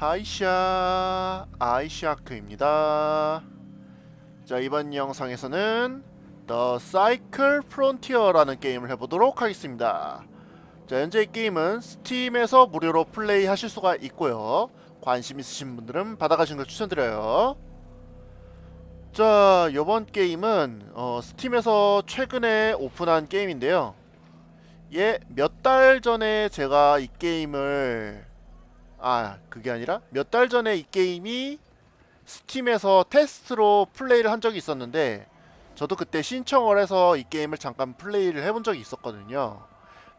하이샤 아이샤크입니다. 자 이번 영상에서는 The Cycle Frontier라는 게임을 해보도록 하겠습니다. 자 현재 이 게임은 스팀에서 무료로 플레이 하실 수가 있고요. 관심 있으신 분들은 받아가시는 걸 추천드려요. 자 이번 게임은 어, 스팀에서 최근에 오픈한 게임인데요. 예, 몇 달 전에 제가 이 게임을 아, 그게 아니라 몇 달 전에 이 게임이 스팀에서 테스트로 플레이를 한 적이 있었는데 저도 그때 신청을 해서 이 게임을 잠깐 플레이를 해본 적이 있었거든요.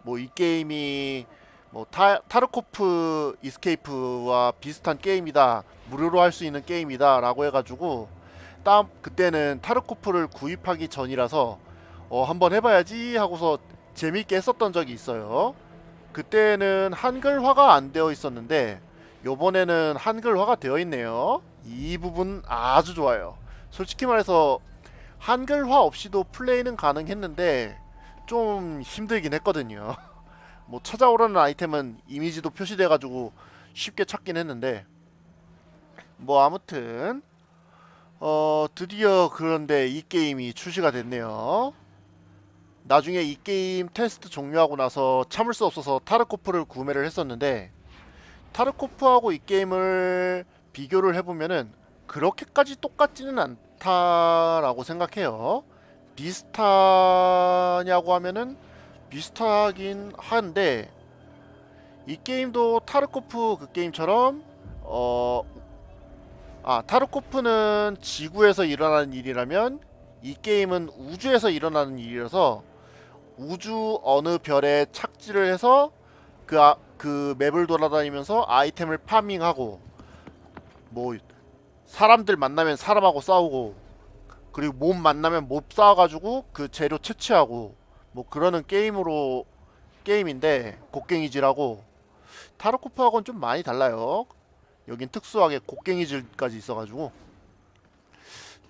뭐 이 게임이 뭐 타, 타르코프 이스케이프와 비슷한 게임이다. 무료로 할 수 있는 게임이다라고 해가지고 딱 그때는 타르코프를 구입하기 전이라서 어 한번 해봐야지 하고서 재밌게 했었던 적이 있어요. 그때는 한글화가 안 되어 있었는데 요번에는 한글화가 되어 있네요. 이 부분 아주 좋아요. 솔직히 말해서 한글화 없이도 플레이는 가능했는데 좀 힘들긴 했거든요. 뭐 찾아오라는 아이템은 이미지도 표시돼 가지고 쉽게 찾긴 했는데 뭐 아무튼 어 드디어 그런데 이 게임이 출시가 됐네요. 나중에 이 게임 테스트 종료하고 나서 참을 수 없어서 타르코프를 구매를 했었는데 타르코프하고 이 게임을 비교를 해보면은 그렇게까지 똑같지는 않다라고 생각해요. 비슷하냐고 하면은 비슷하긴 한데 이 게임도 타르코프 그 게임처럼 어 아, 타르코프는 지구에서 일어나는 일이라면 이 게임은 우주에서 일어나는 일이라서 우주 어느 별에 착지를 해서 그, 아, 그 맵을 돌아다니면서 아이템을 파밍하고 뭐 사람들 만나면 사람하고 싸우고 그리고 몹 만나면 몹 싸워가지고 그 재료 채취하고 뭐 그러는 게임으로 게임인데 곡괭이질하고 타르코프하고는 좀 많이 달라요. 여긴 특수하게 곡괭이질까지 있어가지고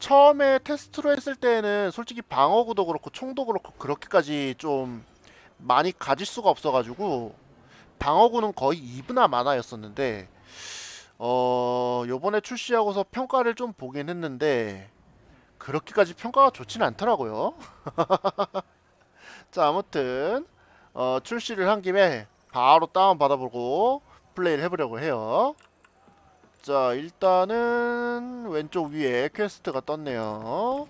처음에 테스트로 했을 때는 솔직히 방어구도 그렇고 총도 그렇고 그렇게까지 좀 많이 가질 수가 없어가지고 방어구는 거의 2분화 만화였었는데 어 요번에 출시하고서 평가를 좀 보긴 했는데 그렇게까지 평가가 좋진 않더라고요. 자 아무튼 어 출시를 한 김에 바로 다운 받아보고 플레이를 해보려고 해요. 자 일단은 왼쪽 위에 퀘스트가 떴네요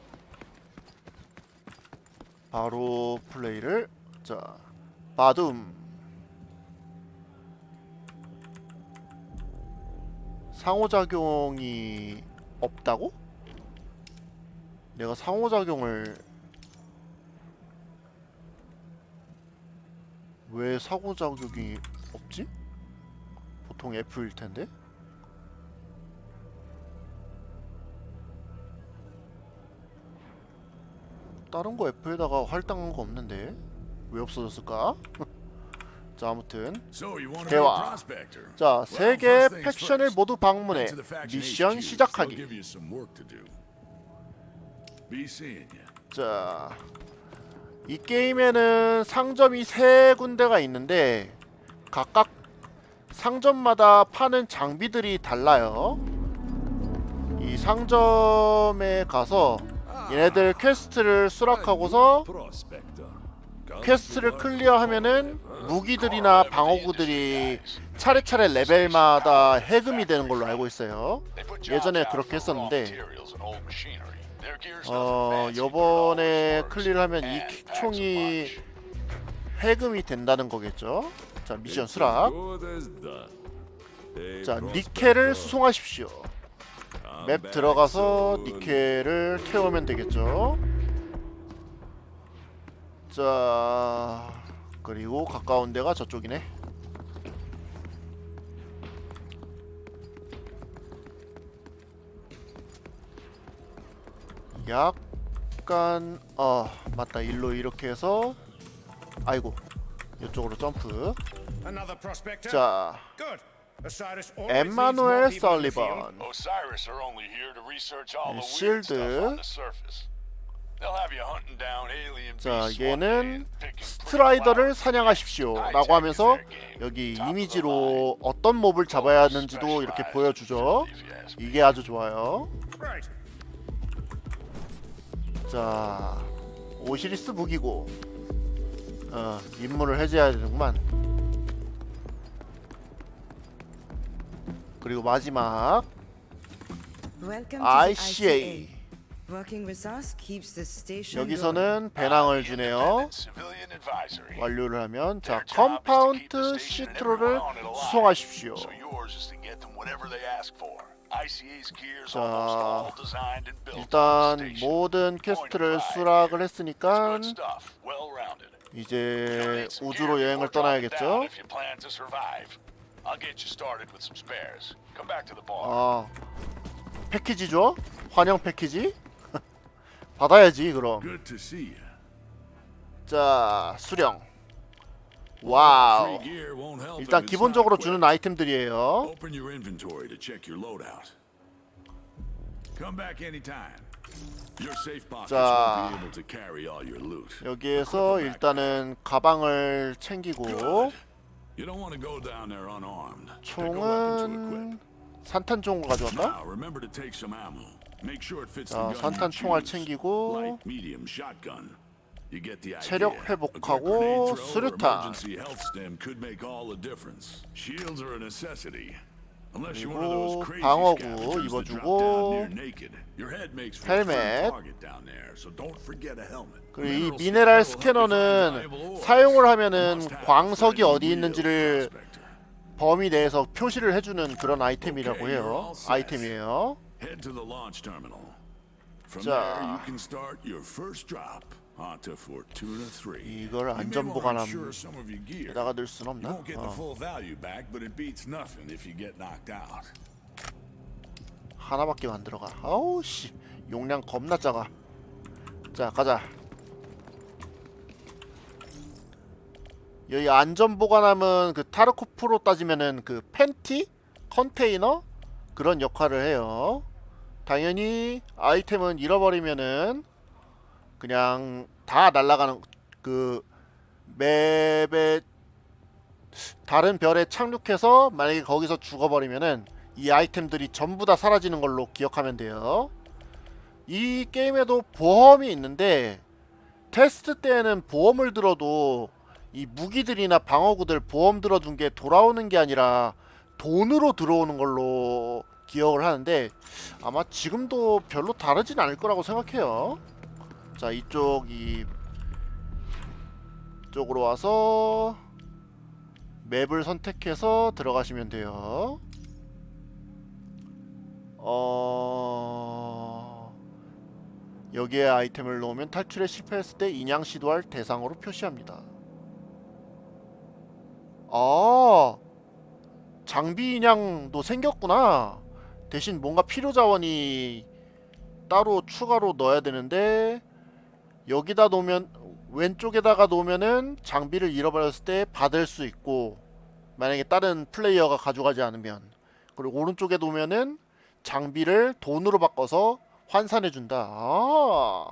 바로 플레이를 자 바둠 상호작용이 없다고? 내가 상호작용을 왜 상호작용이 없지? 보통 F일 텐데 다른 거 F에다가 할당한 거 없는데 왜 없어졌을까? 자 아무튼 대화. 자 세개 first things 팩션을. 모두 방문해 미션 시작하기. 자, 이 게임에는 상점이 세 군데가 있는데 각각 상점마다 파는 장비들이 달라요. 이 상점에 가서 얘네들 퀘스트를 수락하고서. 퀘스트를 클리어하면은 무기들이나 방어구들이 차례차례 레벨마다 해금이 되는 걸로 알고 있어요. 예전에 그렇게 했었는데 어 요번에 클리어를 하면 이 총이 해금이 된다는 거겠죠. 자 미션 수락. 자 니켈을 수송하십시오. 맵 들어가서 니켈을 태우면 되겠죠. 자 그리고 가까운 데가 저쪽이네. 약간 어 맞다 일로 이렇게 해서 아이고 이쪽으로 점프. 자 엠마누엘. 설리번 네, 실드. 자 얘는 스트라이더를. 사냥하십시오 라고 하면서. 여기 이미지로 어떤 몹을 잡아야 하는지도 이렇게 보여주죠. 이게 아주 좋아요. 자 오시리스 무기고 어 임무를 해제해야 되는구만 그리고 마지막 ICA 여기서는 배낭을 주네요. 완료를 하면 자 컴파운트 시트로를. 수송하십시오 자, 일단. 모든 퀘스트를 수락을. 했으니까 이제 우주로 여행을 떠나야겠죠 I'll get you started with some spares. Come back to the bar. 아 패키지죠? 환영 패키지? 받아야지 그럼 Good to see you. 자 수령 와우 Free gear won't help 일단 if it's 기본적으로 not 주는 quick. 아이템들이에요 Open your inventory to check your loadout. Come back anytime. Your safe pockets 자. won't be able to carry all your loot. 여기에서 일단은 가방을 챙기고 Good. You don't want to go down there unarmed. Pick a weapon to 총은 equip. 산탄총을 가져왔나? Now, remember to take some ammo. Make sure it fits the 자 gun 산탄 총알 choose. 챙기고 Light, medium, shotgun. You get the idea. 체력 회복하고 grenade thrower or 수류탄. emergency health stem could make all the difference. Shields are a necessity. 그리고 방어구 입어주고 헬멧. 그리고 이 미네랄 스캐너는. 사용을 하면은 광석이 어디 있는지를. 범위 내에서 표시를 해주는 그런 아이템이라고 해요. 아이템이에요 자. There, you can start your first drop onto Fortuna 3. 이걸 안전 wanna 보관함 insure some of your gear. 에다가 넣을 순 없나? 어. 하나밖에 안 들어가 아우 씨 용량 겁나 작아 자 가자 여기 안전 보관함은 그 타르코프로 따지면은 그 팬티 컨테이너 그런 역할을 해요 당연히 아이템은 잃어버리면은 그냥 다 날아가는 그 맵에 다른 별에 착륙해서 만약에 거기서 죽어버리면은 이 아이템들이 전부 다 사라지는 걸로 기억하면 돼요. 이 게임에도 보험이 있는데 테스트 때에는 보험을 들어도 이 무기들이나 방어구들 보험 들어둔 게 돌아오는 게 아니라 돈으로 들어오는 걸로 기억을 하는데 아마 지금도 별로 다르진 않을 거라고 생각해요. 자 이쪽 이 쪽으로 와서 맵을 선택해서 들어가시면 돼요. 어... 여기에 아이템을 놓으면 탈출에 실패했을 때 인양 시도할 대상으로 표시합니다. 아, 장비 인양도 생겼구나. 대신 뭔가 필요 자원이 따로 추가로 넣어야 되는데 여기다 놓으면 왼쪽에다가 놓으면은 장비를 잃어버렸을 때 받을 수 있고 만약에 다른 플레이어가 가져가지 않으면 그리고 오른쪽에 놓으면은 장비를 돈으로 바꿔서 환산해 준다. 아.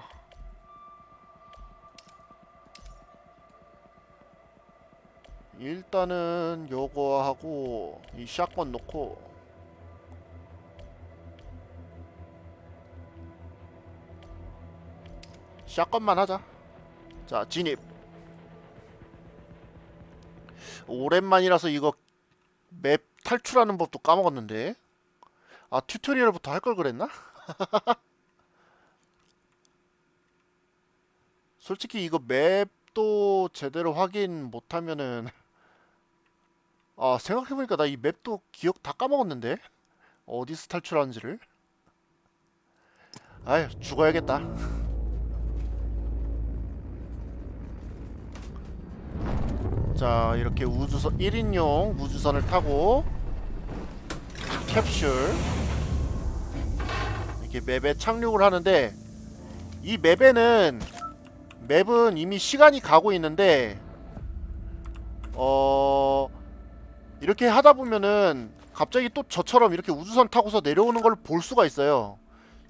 일단은 요거 하고 이 샷건 놓고 샷건만 하자. 자, 진입. 오랜만이라서 이거 맵 탈출하는 법도 까먹었는데. 아, 튜토리얼부터 할 걸 그랬나? 솔직히 이거 맵도 제대로 확인 못하면은 아 생각해보니까 나 이 맵도 기억 다 까먹었는데 어디서 탈출하는지를 아휴 죽어야겠다 자 이렇게 우주선 1인용 우주선을 타고 캡슐 이렇게 맵에 착륙을 하는데 이 맵에는 맵은 이미 시간이 가고 있는데 어 이렇게 하다 보면은 갑자기 또 저처럼 이렇게 우주선 타고서 내려오는 걸 볼 수가 있어요.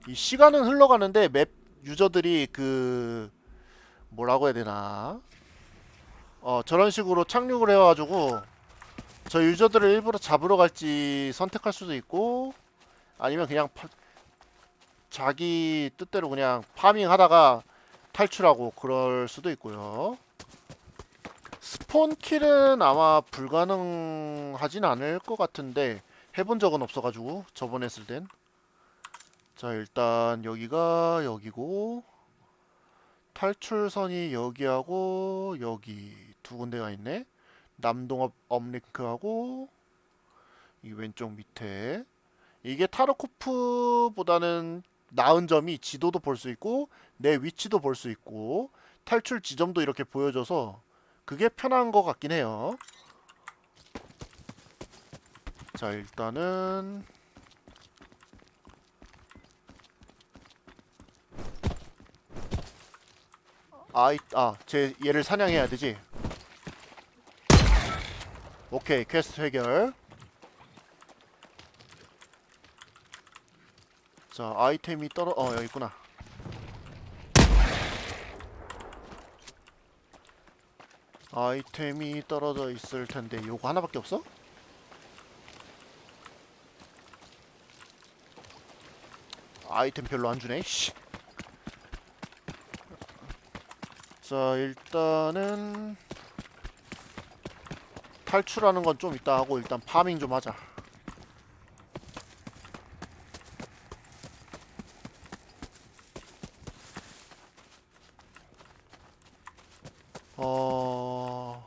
이 시간은 흘러가는데 맵 유저들이 그 뭐라고 해야 되나 어 저런 식으로 착륙을 해가지고 저 유저들을 일부러 잡으러 갈지 선택할 수도 있고 아니면 그냥 파- 자기 뜻대로 그냥 파밍하다가 탈출하고 그럴 수도 있고요. 스폰 킬은 아마 불가능하진 않을 것 같은데 해본 적은 없어가지고 저번에 했을 땐. 자 일단 여기가 여기고 탈출선이 여기하고 여기 두 군데가 있네. 남동업 업링크하고 이 왼쪽 밑에 이게 타르코프보다는 나은 점이 지도도 볼 수 있고 내 위치도 볼 수 있고 탈출 지점도 이렇게 보여줘서 그게 편한 것 같긴 해요. 자 일단은 아이 아제 얘를 사냥해야 되지. 오케이 퀘스트 해결. 자 아이템이 떨어 어 여기 있구나. 아이템이 떨어져 있을 텐데 요거 하나밖에 없어? 아이템 별로 안 주네. 씨. 자 일단은 탈출하는 건 좀 이따 하고 일단 파밍 좀 하자. 어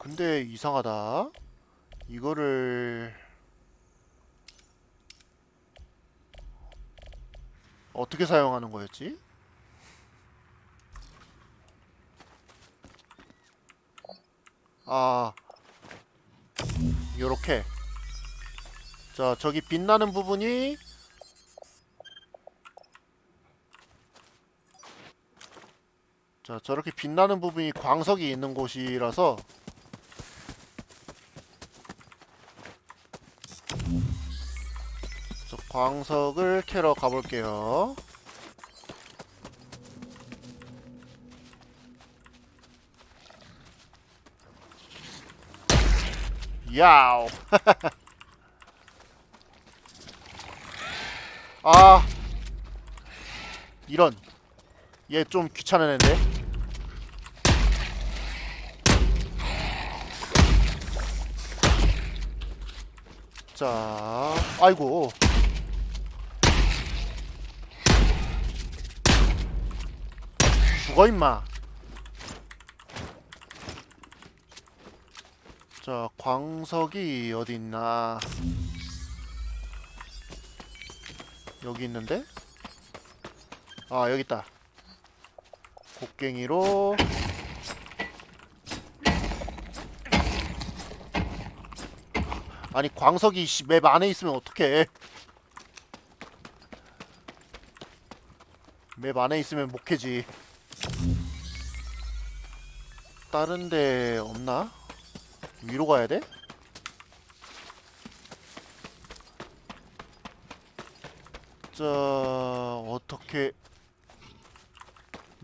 근데 이상하다. 이거를 어떻게 사용하는 거였지? 아 요렇게. 자 저기 빛나는 부분이 자 저렇게 빛나는 부분이 광석이 있는 곳이라서 저 광석을 캐러 가볼게요 야오. 아. 이런. 얘 좀 귀찮은 애인데. 자 아이고. 죽어 임마 자 광석이 어디 있나? 여기 있는데? 아 여기 있다. 곡괭이로. 아니 광석이 씨, 맵 안에 있으면 어떡해? 맵 안에 있으면 못 캐지. 다른 데 없나? 위로 가야 돼? 자 어떻게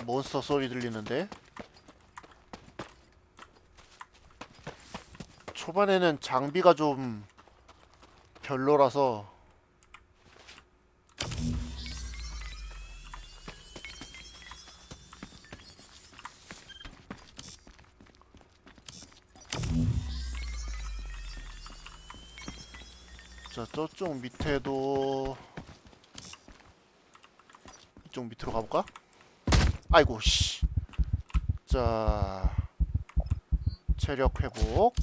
몬스터 소리 들리는데? 초반에는 장비가 좀 별로라서 저쪽 밑에도 이쪽 밑으로 가볼까? 아이고 씨. 자 체력 회복.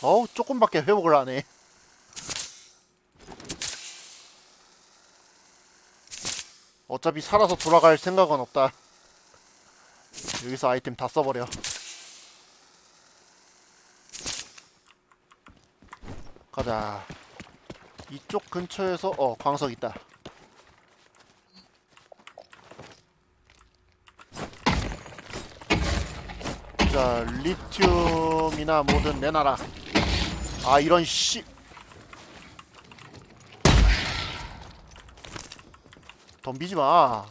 어우 조금밖에 회복을 안 해. 어차피 살아서 돌아갈 생각은 없다. 여기서 아이템 다 써버려. 가자. 이쪽 근처에서 어 광석 있다. 자 리튬이나 뭐든 내놔라. 아 이런 씨. 덤비지 마.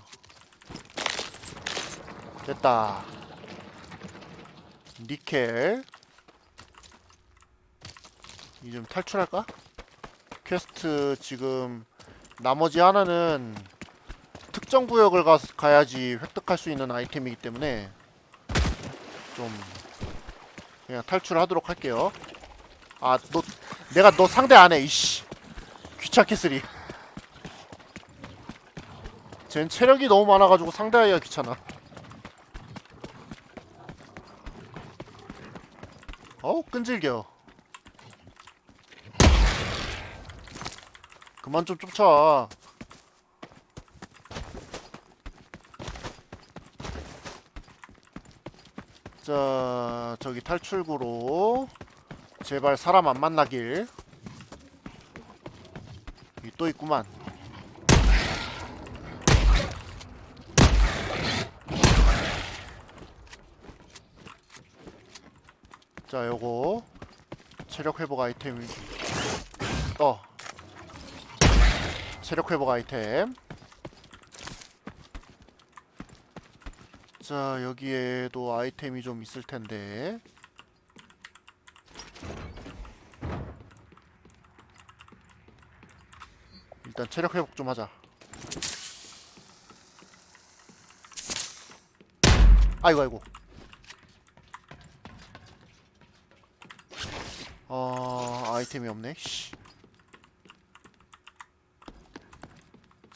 됐다. 니켈. 이 좀 탈출할까? 퀘스트 지금 나머지 하나는 특정 구역을 가, 가야지 획득할 수 있는 아이템이기 때문에 좀 그냥 탈출하도록 할게요. 아, 너 내가 너 상대 안 해. 이씨. 귀찮게 쓰리. 쟨 체력이 너무 많아가지고 상대하기가 귀찮아. 어우 끈질겨. 그만 좀 쫓아. 자 저기 탈출구로 제발 사람 안 만나길. 또 있구만. 자, 요거 체력 회복 아이템. 어. 체력 회복 아이템. 자, 여기에도 아이템이 좀 있을 텐데. 일단 체력 회복 좀 하자. 아이고 아이고. 어 아이템이 없네. 씨.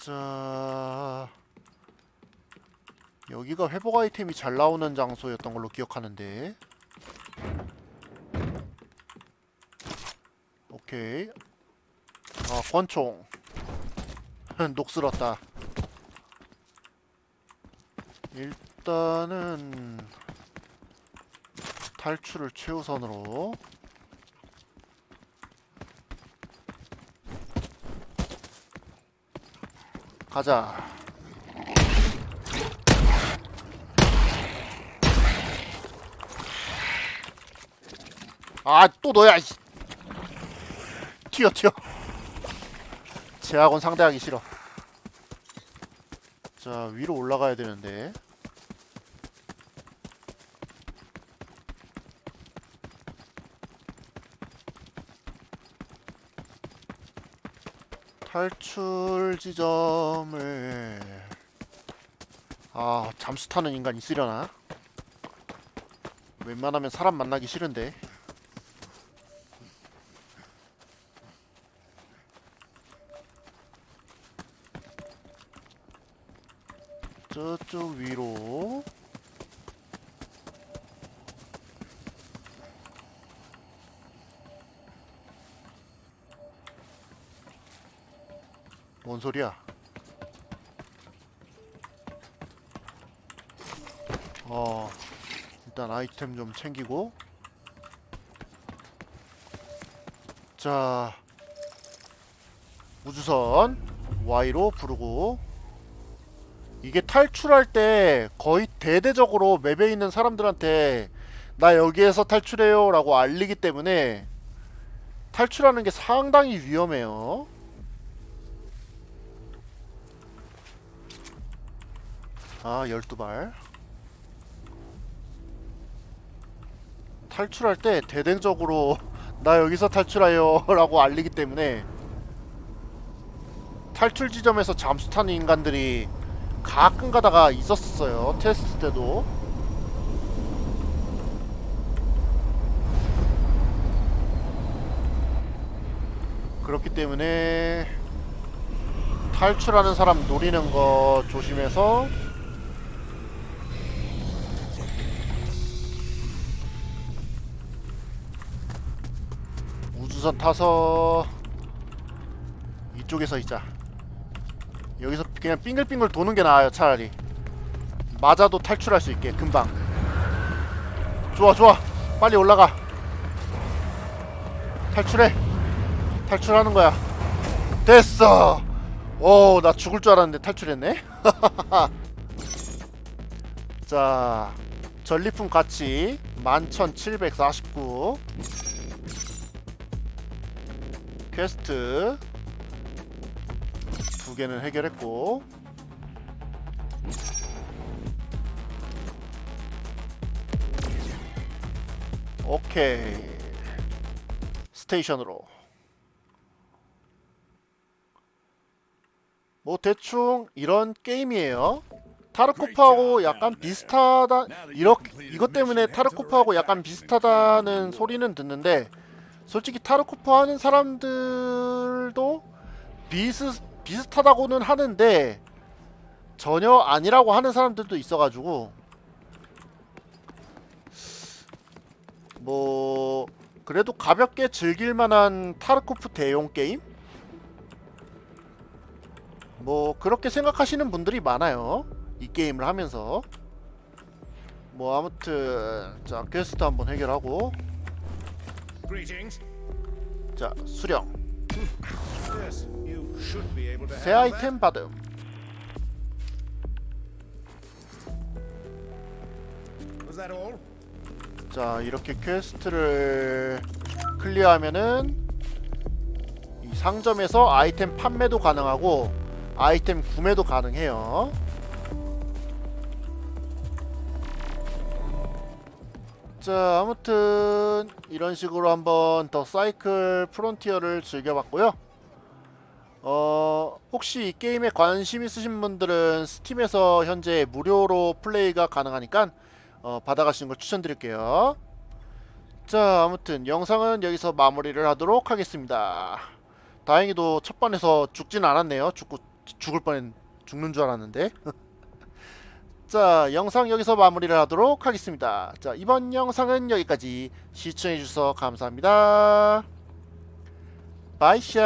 자 여기가 회복 아이템이 잘 나오는 장소였던 걸로 기억하는데. 오케이. 아 권총. 녹슬었다. 일단은 탈출을 최우선으로 가자. 아, 또 너야. 이씨. 튀어, 튀어. 제학원 상대하기 싫어. 자, 위로 올라가야 되는데. 탈출 지점을. 아 잠수 타는 인간 있으려나? 웬만하면 사람 만나기 싫은데. 저쪽 위로 뭔 소리야? 어 일단 아이템 좀 챙기고. 자 우주선 Y로 부르고. 이게 탈출할 때 거의 대대적으로 맵에 있는 사람들한테 나 여기에서 탈출해요 라고 알리기 때문에 탈출하는 게 상당히 위험해요 아 12발. 탈출할 때 대대적으로 나 여기서 탈출해요 라고 알리기 때문에 탈출 지점에서 잠수 타는 인간들이 가끔 가다가 있었어요 테스트 때도. 그렇기 때문에 탈출하는 사람 노리는 거 조심해서 우주선 타서 이쪽에서 있자. 여기서 그냥 빙글빙글 도는 게 나아요, 차라리. 맞아도 탈출할 수 있게 금방. 좋아, 좋아. 빨리 올라가. 탈출해. 탈출하는 거야. 됐어. 오, 나 죽을 줄 알았는데 탈출했네. 자, 전리품 가치 11,749. 퀘스트. 두 개는 해결했고. 오케이. 스테이션으로. 뭐 대충 이런 게임이에요. 타르코프하고 약간 비슷하다 이렇게 이것 때문에 타르코프하고 약간 비슷하다는 소리는 듣는데 솔직히 타르코프 하는 사람들도 비슷 비슷하다고는 하는데 전혀 아니라고 하는 사람들도 있어가지고 뭐 그래도 가볍게 즐길 만한 타르코프 대용 게임? 뭐 그렇게 생각하시는 분들이 많아요. 이 게임을 하면서. 뭐 아무튼 자 퀘스트 한번 해결하고. 자 수령 새. 아이템 받음? 자 이렇게 퀘스트를 클리어하면은 이 상점에서 아이템 판매도 가능하고 아이템 구매도 가능해요 자 아무튼 이런 식으로 한번 더 사이클 프론티어를 즐겨봤고요 어 혹시 이 게임에 관심 있으신 분들은 스팀에서 현재 무료로 플레이가 가능하니까 어, 받아가시는 걸 추천드릴게요. 자, 아무튼 영상은 여기서 마무리를 하도록 하겠습니다. 다행히도 첫 번에서 죽진 않았네요. 죽고 죽을 뻔했 죽는 줄 알았는데. 자, 영상 여기서 마무리를 하도록 하겠습니다. 자, 이번 영상은 여기까지 시청해 주셔서 감사합니다. 바이샤